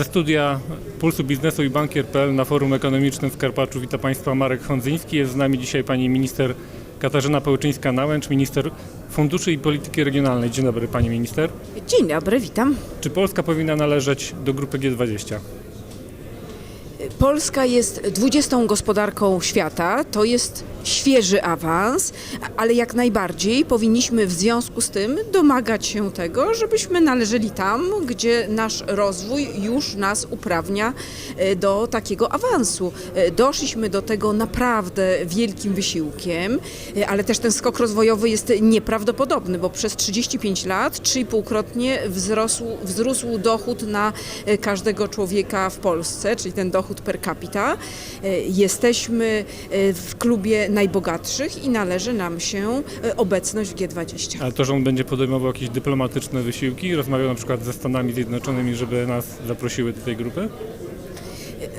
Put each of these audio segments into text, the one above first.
Ze studia Pulsu Biznesu i Bankier.pl na forum ekonomicznym w Karpaczu wita Państwa Marek Hondzyński. Jest z nami dzisiaj pani minister Katarzyna Pełczyńska-Nałęcz, minister Funduszy i Polityki Regionalnej. Dzień dobry pani minister. Dzień dobry, witam. Czy Polska powinna należeć do grupy G20? Polska jest 20 gospodarką świata. To jest świeży awans, ale jak najbardziej powinniśmy w związku z tym domagać się tego, żebyśmy należeli tam, gdzie nasz rozwój już nas uprawnia e, do takiego awansu. E, Doszliśmy do tego naprawdę wielkim wysiłkiem, e, ale też ten skok rozwojowy jest nieprawdopodobny, bo przez 35 lat 3,5-krotnie wzrosł, wzrósł dochód na każdego człowieka w Polsce, czyli ten dochód per capita. E, Jesteśmy e, w klubie najbogatszych i należy nam się e, obecność w G20. Ale to, że on będzie podejmował jakieś dyplomatyczne wysiłki, rozmawiał na przykład ze Stanami Zjednoczonymi, żeby nas zaprosiły do tej grupy?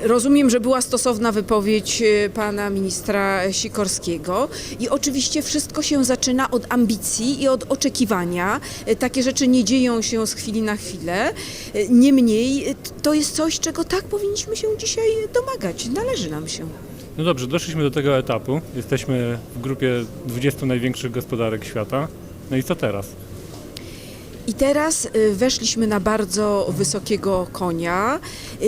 Rozumiem, że była stosowna wypowiedź e, pana ministra Sikorskiego i oczywiście wszystko się zaczyna od ambicji i od oczekiwania. E, Takie rzeczy nie dzieją się z chwili na chwilę. E, Niemniej to jest coś, czego tak powinniśmy się dzisiaj domagać. Należy nam się. No dobrze, doszliśmy do tego etapu. Jesteśmy w grupie 20 największych gospodarek świata. No i co teraz? I teraz weszliśmy na bardzo wysokiego konia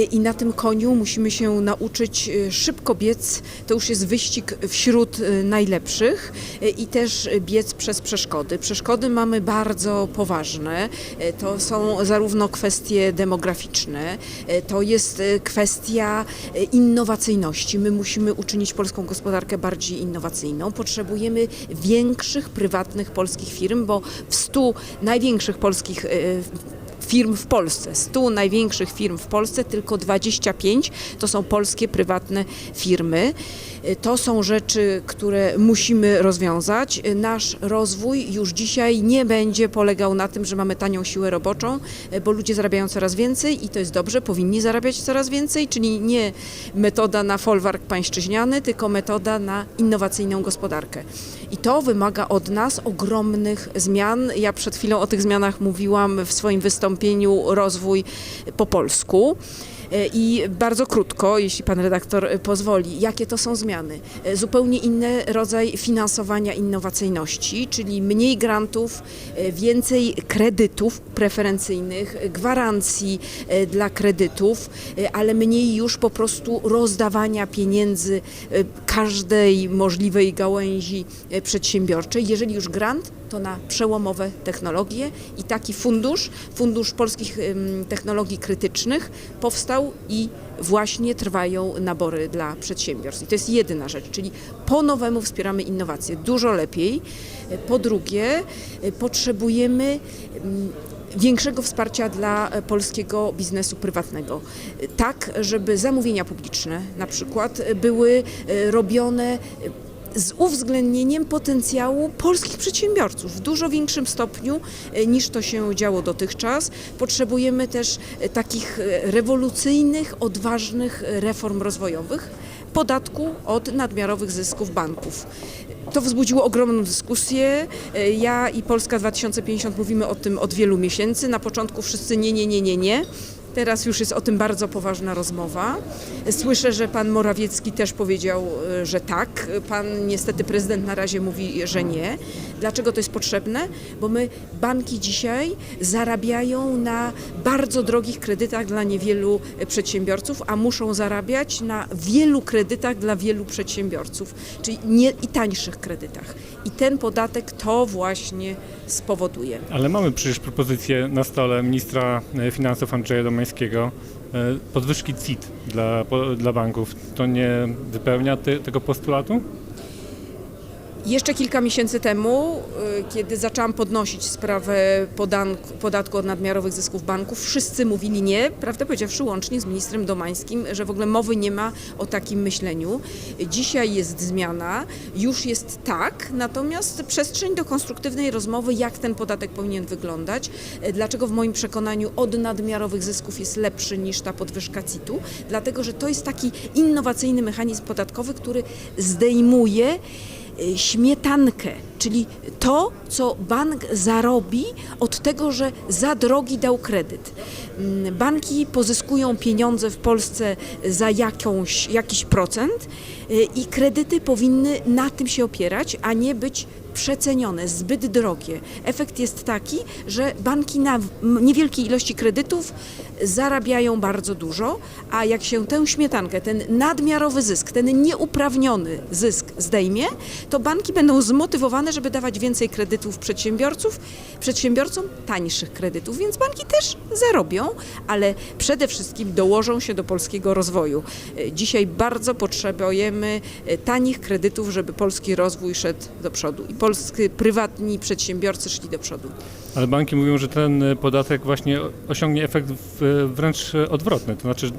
i na tym koniu musimy się nauczyć y, szybko biec. To już jest wyścig wśród y, najlepszych y, i też y, biec przez przeszkody. Przeszkody mamy bardzo poważne. Y, To są zarówno kwestie demograficzne, y, to jest y, kwestia y, innowacyjności. My musimy uczynić polską gospodarkę bardziej innowacyjną. Potrzebujemy większych prywatnych polskich firm, bo w 100 największych polskich y, firm w Polsce, 100 największych firm w Polsce, tylko 25 to są polskie prywatne firmy. Y, To są rzeczy, które musimy rozwiązać. Y, Nasz rozwój już dzisiaj nie będzie polegał na tym, że mamy tanią siłę roboczą, y, bo ludzie zarabiają coraz więcej i to jest dobrze, powinni zarabiać coraz więcej, czyli nie metoda na folwark pańszczyźniany, tylko metoda na innowacyjną gospodarkę. I to wymaga od nas ogromnych zmian. Ja przed chwilą o tych zmianach mówiłam w swoim wystąpieniu rozwój po polsku. E, I bardzo krótko, jeśli pan redaktor e, pozwoli, jakie to są zmiany? E, Zupełnie inny rodzaj finansowania innowacyjności, czyli mniej grantów, więcej kredytów preferencyjnych, gwarancji dla kredytów, ale mniej już po prostu rozdawania pieniędzy każdej możliwej gałęzi przedsiębiorczej. Jeżeli już grant, to na przełomowe technologie i taki fundusz, Fundusz Polskich Technologii Krytycznych powstał i właśnie trwają nabory dla przedsiębiorstw. I to jest jedyna rzecz, czyli po nowemu wspieramy innowacje dużo lepiej. Po drugie, e, potrzebujemy em, większego wsparcia dla polskiego biznesu prywatnego. Tak, żeby zamówienia publiczne na przykład były e, robione e, z uwzględnieniem potencjału polskich przedsiębiorców w dużo większym stopniu e, niż to się działo dotychczas. Potrzebujemy też e, takich e, rewolucyjnych, odważnych reform rozwojowych, podatku od nadmiarowych zysków banków. To wzbudziło ogromną dyskusję. Ja i Polska 2050 mówimy o tym od wielu miesięcy. Na początku wszyscy nie, nie, nie, nie, nie. Teraz już jest o tym bardzo poważna rozmowa. Słyszę, że pan Morawiecki też powiedział, e, że tak. Pan niestety prezydent na razie mówi, że nie. Dlaczego to jest potrzebne? Bo my banki dzisiaj zarabiają na bardzo drogich kredytach dla niewielu e, przedsiębiorców, a muszą zarabiać na wielu kredytach dla wielu przedsiębiorców, czyli nie i tańszych kredytach. I ten podatek to właśnie spowoduje. Ale mamy przecież propozycję na stole ministra e, finansów Andrzeja Domańskiego e, podwyżki CIT dla, dla banków. To nie wypełnia ty, tego postulatu? Jeszcze kilka miesięcy temu, y, kiedy zaczęłam podnosić sprawę podatku od nadmiarowych zysków banków, wszyscy mówili nie, prawdę powiedziawszy łącznie z ministrem Domańskim, że w ogóle mowy nie ma o takim myśleniu. Dzisiaj jest zmiana, już jest tak, natomiast przestrzeń do konstruktywnej rozmowy, jak ten podatek powinien wyglądać, y, dlaczego w moim przekonaniu od nadmiarowych zysków jest lepszy niż ta podwyżka CIT-u, dlatego że to jest taki innowacyjny mechanizm podatkowy, który zdejmuje śmietankę, czyli to, co bank zarobi od tego, że za drogi dał kredyt. Mm, Banki pozyskują pieniądze w Polsce za jakąś, jakiś procent y, i kredyty powinny na tym się opierać, a nie być przecenione, zbyt drogie. Efekt jest taki, że banki na niewielkiej ilości kredytów zarabiają bardzo dużo, a jak się tę śmietankę, ten nadmiarowy zysk, ten nieuprawniony zysk zdejmie, to banki będą zmotywowane, żeby dawać więcej kredytów przedsiębiorców, przedsiębiorcom tańszych kredytów, więc banki też zarobią, ale przede wszystkim dołożą się do polskiego rozwoju. E, Dzisiaj bardzo potrzebujemy e, tanich kredytów, żeby polski rozwój szedł do przodu i polscy prywatni przedsiębiorcy szli do przodu. Ale banki mówią, że ten podatek właśnie osiągnie efekt wręcz odwrotny, to znaczy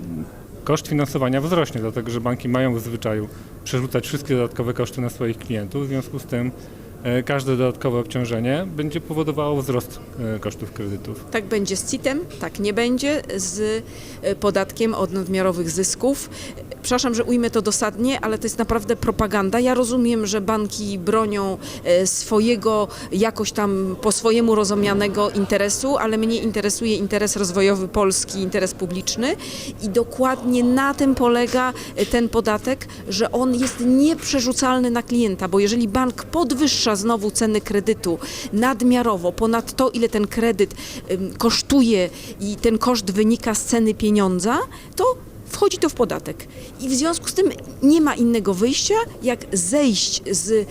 koszt finansowania wzrośnie, dlatego że banki mają w zwyczaju przerzucać wszystkie dodatkowe koszty na swoich klientów, w związku z tym e, każde dodatkowe obciążenie będzie powodowało wzrost e, kosztów kredytów. Tak będzie z CIT-em, tak nie będzie z e, podatkiem od nadmiarowych zysków. Przepraszam, że ujmę to dosadnie, ale to jest naprawdę propaganda. Ja rozumiem, że banki bronią e, swojego jakoś tam po swojemu rozumianego interesu, ale mnie interesuje interes rozwojowy Polski, interes publiczny i dokładnie na tym polega e, ten podatek, że on jest nieprzerzucalny na klienta, bo jeżeli bank podwyższa znowu ceny kredytu nadmiarowo, ponad to, ile ten kredyt kosztuje i ten koszt wynika z ceny pieniądza, to wchodzi to w podatek. I w związku z tym nie ma innego wyjścia, jak zejść z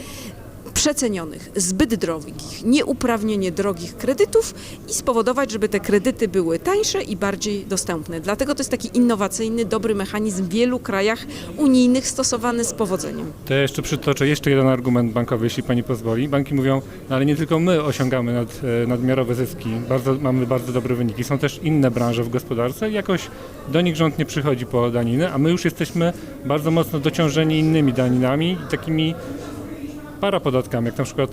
przecenionych, zbyt drogich, nieuprawnienie drogich kredytów i spowodować, żeby te kredyty były tańsze i bardziej dostępne. Dlatego to jest taki innowacyjny, dobry mechanizm w wielu krajach unijnych stosowany z powodzeniem. To ja jeszcze przytoczę jeszcze jeden argument bankowy, jeśli pani pozwoli. Banki mówią, no ale nie tylko my osiągamy nad, e, nadmiarowe zyski, bardzo, mamy bardzo dobre wyniki. Są też inne branże w gospodarce i jakoś do nich rząd nie przychodzi po daniny, a my już jesteśmy bardzo mocno dociążeni innymi daninami i takimi parapodatkami, jak na przykład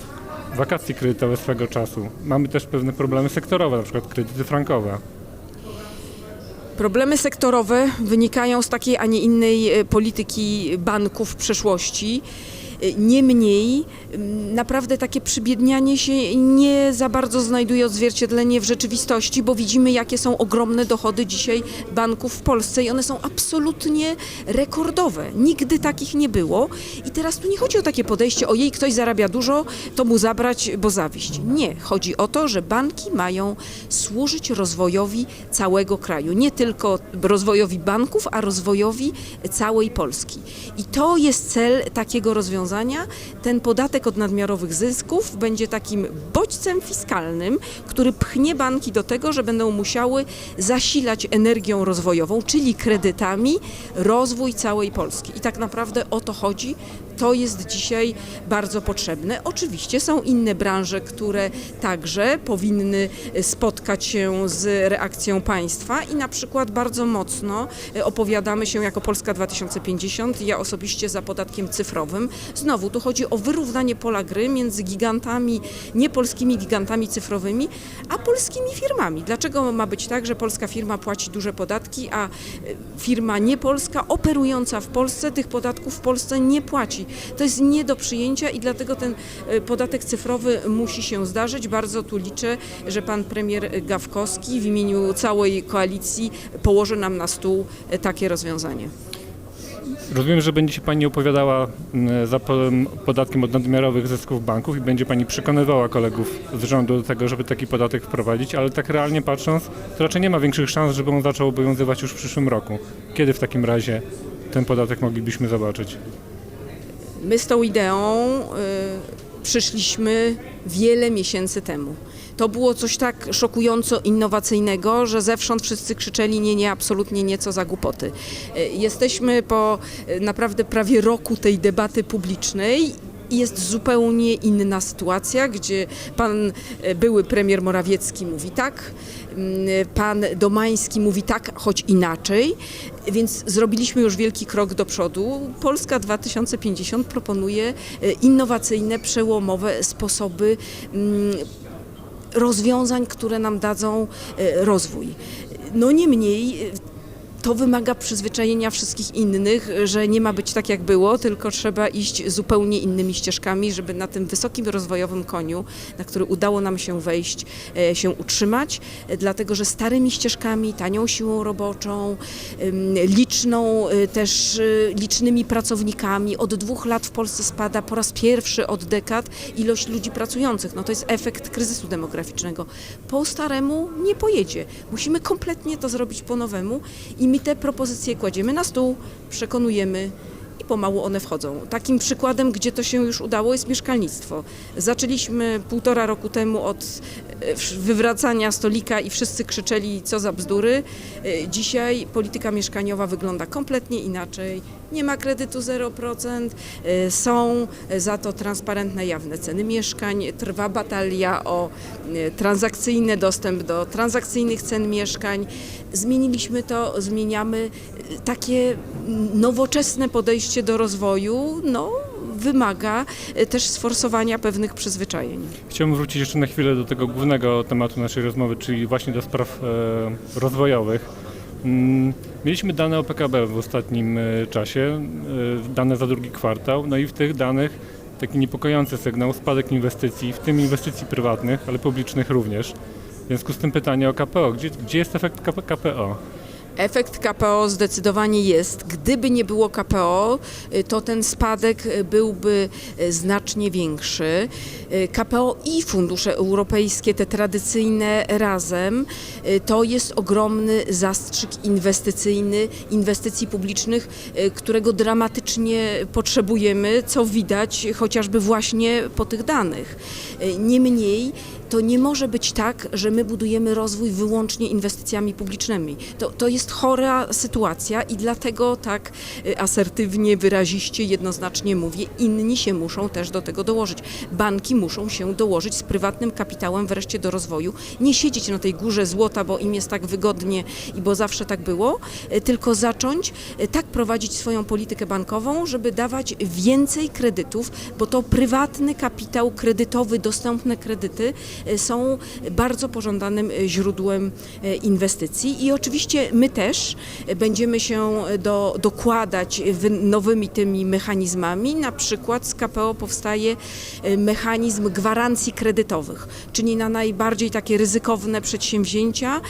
wakacje kredytowe swego czasu. Mamy też pewne problemy sektorowe, na przykład kredyty frankowe. Problemy sektorowe wynikają z takiej, a nie innej e, polityki banków w przeszłości. Niemniej m, naprawdę takie przybiednianie się nie za bardzo znajduje odzwierciedlenie w rzeczywistości, bo widzimy, jakie są ogromne dochody dzisiaj banków w Polsce i one są absolutnie rekordowe. Nigdy takich nie było. I teraz tu nie chodzi o takie podejście, o jej ktoś zarabia dużo, to mu zabrać, bo zawiść. Nie. Chodzi o to, że banki mają służyć rozwojowi całego kraju. Nie tylko rozwojowi banków, a rozwojowi całej Polski. I to jest cel takiego rozwiązania. Ten podatek od nadmiarowych zysków będzie takim bodźcem fiskalnym, który pchnie banki do tego, że będą musiały zasilać energią rozwojową, czyli kredytami, rozwój całej Polski. I tak naprawdę o to chodzi. To jest dzisiaj bardzo potrzebne. Oczywiście są inne branże, które także powinny spotkać się z reakcją państwa i na przykład bardzo mocno e, opowiadamy się jako Polska 2050, ja osobiście za podatkiem cyfrowym. Znowu tu chodzi o wyrównanie pola gry między gigantami, niepolskimi gigantami cyfrowymi, a polskimi firmami. Dlaczego ma być tak, że polska firma płaci duże podatki, a e, firma niepolska operująca w Polsce tych podatków w Polsce nie płaci? To jest nie do przyjęcia i dlatego ten e, podatek cyfrowy musi się zdarzyć. Bardzo tu liczę, że pan premier Gawkowski w imieniu całej koalicji położy nam na stół e, takie rozwiązanie. Rozumiem, że będzie się Pani opowiadała za po- podatkiem od nadmiarowych zysków banków i będzie Pani przekonywała kolegów z rządu do tego, żeby taki podatek wprowadzić, ale tak realnie patrząc, to raczej nie ma większych szans, żeby on zaczął obowiązywać już w przyszłym roku. Kiedy w takim razie ten podatek moglibyśmy zobaczyć? My z tą ideą y, przyszliśmy wiele miesięcy temu. To było coś tak szokująco innowacyjnego, że zewsząd wszyscy krzyczeli nie, nie, absolutnie nie, co za głupoty. Y, Jesteśmy po y, naprawdę prawie roku tej debaty publicznej i jest zupełnie inna sytuacja, gdzie pan y, były premier Morawiecki mówi tak, mm, pan Domański mówi tak, choć inaczej, więc zrobiliśmy już wielki krok do przodu. Polska 2050 proponuje y, innowacyjne, przełomowe sposoby mm, rozwiązań, które nam dadzą y, rozwój. No niemniej to wymaga przyzwyczajenia wszystkich innych, że nie ma być tak jak było, tylko trzeba iść zupełnie innymi ścieżkami, żeby na tym wysokim rozwojowym koniu, na który udało nam się wejść, e, się utrzymać, e, dlatego że starymi ścieżkami, tanią siłą roboczą, liczną y, też licznymi pracownikami. Od dwóch lat w Polsce spada po raz pierwszy od dekad ilość ludzi pracujących. No to jest efekt kryzysu demograficznego. Po staremu nie pojedzie. Musimy kompletnie to zrobić po nowemu i my te propozycje kładziemy na stół, przekonujemy i pomału one wchodzą. Takim przykładem, gdzie to się już udało, jest mieszkalnictwo. Zaczęliśmy półtora roku temu od e, wywracania stolika i wszyscy krzyczeli, co za bzdury. E, Dzisiaj polityka mieszkaniowa wygląda kompletnie inaczej. Nie ma kredytu 0%, e, są za to transparentne, jawne ceny mieszkań, trwa batalia o e, transakcyjny dostęp do transakcyjnych cen mieszkań. Zmieniliśmy to, zmieniamy takie nowoczesne podejście do rozwoju, no wymaga też sforsowania pewnych przyzwyczajeń. Chciałbym wrócić jeszcze na chwilę do tego głównego tematu naszej rozmowy, czyli właśnie do spraw e, rozwojowych. Mieliśmy dane o PKB w ostatnim e, czasie, e, dane za drugi kwartał, no i w tych danych taki niepokojący sygnał, spadek inwestycji, w tym inwestycji prywatnych, ale publicznych również. W związku z tym pytanie o KPO. Gdzie, gdzie jest efekt KP, KPO? Efekt KPO zdecydowanie jest. Gdyby nie było KPO, y, to ten spadek y, byłby y, znacznie większy. KPO i fundusze europejskie, te tradycyjne razem, to jest ogromny zastrzyk inwestycyjny, inwestycji publicznych, którego dramatycznie potrzebujemy, co widać chociażby właśnie po tych danych. Niemniej to nie może być tak, że my budujemy rozwój wyłącznie inwestycjami publicznymi. To, to jest chora sytuacja i dlatego tak y, asertywnie, wyraziście, jednoznacznie mówię, inni się muszą też do tego dołożyć. Banki muszą się dołożyć z prywatnym kapitałem wreszcie do rozwoju. Nie siedzieć na tej górze złota, bo im jest tak wygodnie i bo zawsze tak było, y, tylko zacząć y, tak prowadzić swoją politykę bankową, żeby dawać więcej kredytów, bo to prywatny kapitał kredytowy, dostępne kredyty są bardzo pożądanym źródłem inwestycji i oczywiście my też będziemy się y, do, dokładać wy- nowymi tymi mechanizmami. Na przykład z KPO powstaje y, mechanizm gwarancji kredytowych, czyli na najbardziej takie ryzykowne przedsięwzięcia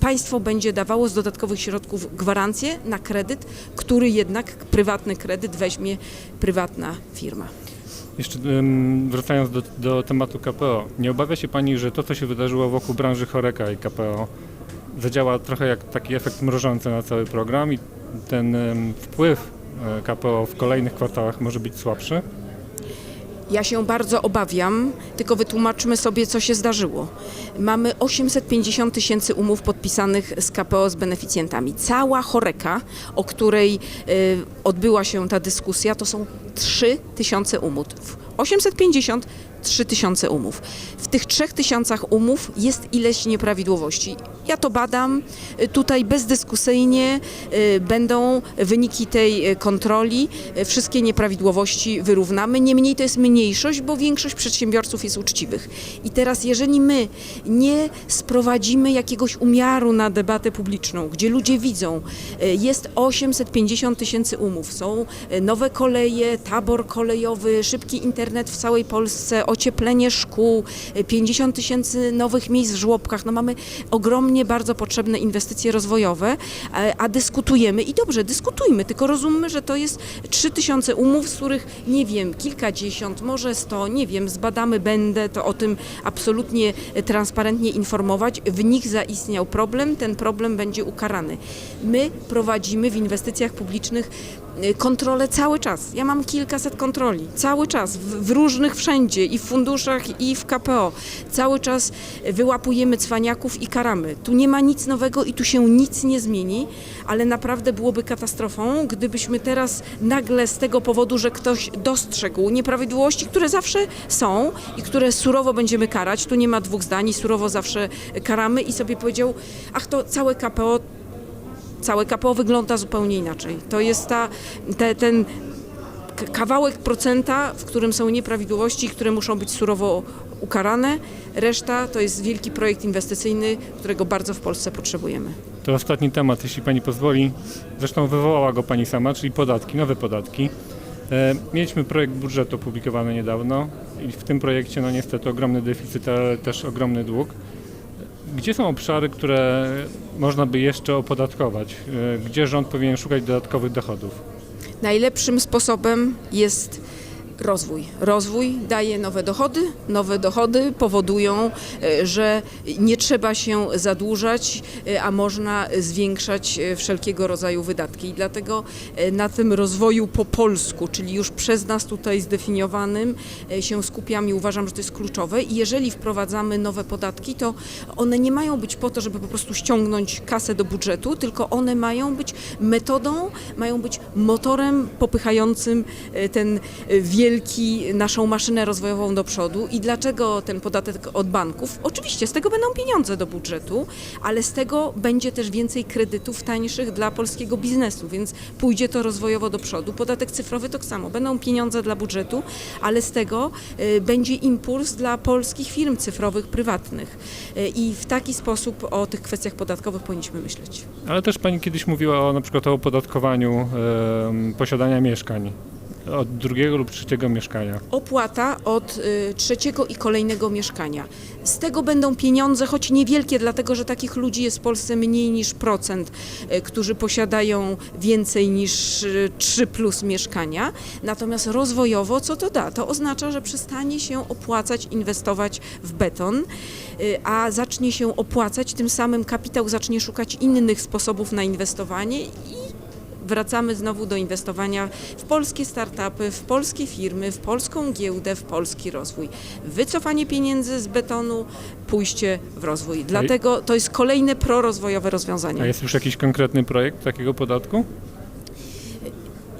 państwo będzie dawało z dodatkowych środków gwarancję na kredyt, który jednak prywatny kredyt weźmie prywatna firma. Jeszcze wracając do, do tematu KPO, nie obawia się Pani, że to, co się wydarzyło wokół branży Choreka i KPO, zadziała trochę jak taki efekt mrożący na cały program i ten wpływ e, KPO w kolejnych kwartałach może być słabszy? Ja się bardzo obawiam, tylko wytłumaczmy sobie, co się zdarzyło. Mamy 850 tysięcy umów podpisanych z KPO z beneficjentami. Cała choreka, o której y, odbyła się ta dyskusja, to są 3 tysiące umów. 850 3 tysiące umów. W tych 3 tysiącach umów jest ileś nieprawidłowości. Ja to badam. Tutaj bezdyskusyjnie y, będą wyniki tej y, kontroli. Y, Wszystkie nieprawidłowości wyrównamy. Niemniej to jest mniejszość, bo większość przedsiębiorców jest uczciwych. I teraz, jeżeli my nie sprowadzimy jakiegoś umiaru na debatę publiczną, gdzie ludzie widzą, jest 850 tysięcy umów, są nowe koleje, tabor kolejowy, szybki internet w całej Polsce, ocieplenie szkół, y, 50 tysięcy nowych miejsc w żłobkach. No mamy ogromnie bardzo potrzebne inwestycje rozwojowe, a, a dyskutujemy i dobrze, dyskutujmy, tylko rozummy, że to jest 3 tysiące umów, z których nie wiem, kilkadziesiąt, może sto, nie wiem, zbadamy, będę to o tym absolutnie e, transparentnie informować. W nich zaistniał problem, ten problem będzie ukarany. My prowadzimy w inwestycjach publicznych y, kontrolę cały czas. Ja mam kilkaset kontroli, cały czas, w, w różnych wszędzie, i w funduszach, i w KPO. Cały czas wyłapujemy cwaniaków i karamy. Tu nie ma nic nowego i tu się nic nie zmieni, ale naprawdę byłoby katastrofą, gdybyśmy teraz nagle z tego powodu, że ktoś dostrzegł nieprawidłowości, które zawsze są i które surowo będziemy karać, tu nie ma dwóch zdań, surowo zawsze karamy i sobie powiedział, ach to całe KPO całe KPO wygląda zupełnie inaczej. To jest ta, te, ten kawałek procenta, w którym są nieprawidłowości, które muszą być surowo ukarane. Reszta to jest wielki projekt inwestycyjny, którego bardzo w Polsce potrzebujemy. To ostatni temat, jeśli pani pozwoli. Zresztą wywołała go pani sama, czyli podatki, nowe podatki. E, Mieliśmy projekt budżetu opublikowany niedawno i w tym projekcie no niestety ogromny deficyt, ale też ogromny dług. Gdzie są obszary, które można by jeszcze opodatkować? E, Gdzie rząd powinien szukać dodatkowych dochodów? Najlepszym sposobem jest rozwój. Rozwój daje nowe dochody. Nowe dochody powodują, e, że nie trzeba się zadłużać, e, a można zwiększać e, wszelkiego rodzaju wydatki. I dlatego na tym rozwoju po polsku, czyli już przez nas tutaj zdefiniowanym, się skupiam i uważam, że to jest kluczowe. I jeżeli wprowadzamy nowe podatki, to one nie mają być po to, żeby po prostu ściągnąć kasę do budżetu, tylko one mają być metodą, mają być motorem popychającym ten e, wielki, naszą maszynę rozwojową do przodu. I dlaczego ten podatek od banków? Oczywiście z tego będą pieniądze do budżetu, ale z tego będzie też więcej kredytów tańszych dla polskiego biznesu, więc pójdzie to rozwojowo do przodu. Podatek cyfrowy tak samo. Będą pieniądze dla budżetu, ale z tego e, będzie impuls dla polskich firm cyfrowych prywatnych. E, I w taki sposób o tych kwestiach podatkowych powinniśmy myśleć. Ale też pani kiedyś mówiła o na przykład o opodatkowaniu em, posiadania mieszkań. Od drugiego lub trzeciego mieszkania. opłata od y, trzeciego i kolejnego mieszkania. Z tego będą pieniądze, choć niewielkie, dlatego że takich ludzi jest w Polsce mniej niż procent, y, którzy posiadają więcej niż y, 3 plus mieszkania. Natomiast rozwojowo, co to da? To oznacza, że przestanie się opłacać inwestować w beton, y, a zacznie się opłacać, tym samym kapitał zacznie szukać innych sposobów na inwestowanie i wracamy znowu do inwestowania w polskie startupy, w polskie firmy, w polską giełdę, w polski rozwój. Wycofanie pieniędzy z betonu, pójście w rozwój. Dlatego to jest kolejne prorozwojowe A rozwiązanie. jest już jakiś konkretny projekt takiego podatku?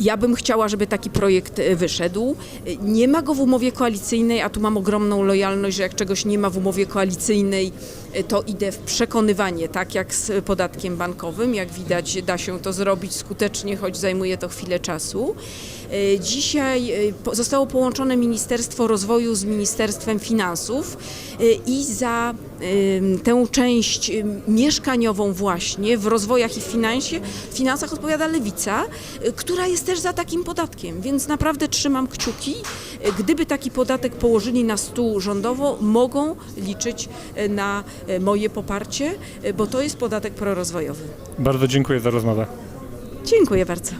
Ja bym chciała, żeby taki projekt e, wyszedł. Nie ma go w umowie koalicyjnej, a tu mam ogromną lojalność, że jak czegoś nie ma w umowie koalicyjnej, to idę w przekonywanie, tak jak z podatkiem bankowym. Jak widać, da się to zrobić skutecznie, choć zajmuje to chwilę czasu. E, Dzisiaj po- zostało połączone Ministerstwo Rozwoju z Ministerstwem Finansów i za tę część mieszkaniową właśnie w rozwojach i w finansie, finansach odpowiada Lewica, która jest też za takim podatkiem, więc naprawdę trzymam kciuki. Gdyby taki podatek położyli na stół rządowo, mogą liczyć na moje poparcie, e, bo to jest podatek prorozwojowy. Bardzo dziękuję za rozmowę. Dziękuję bardzo.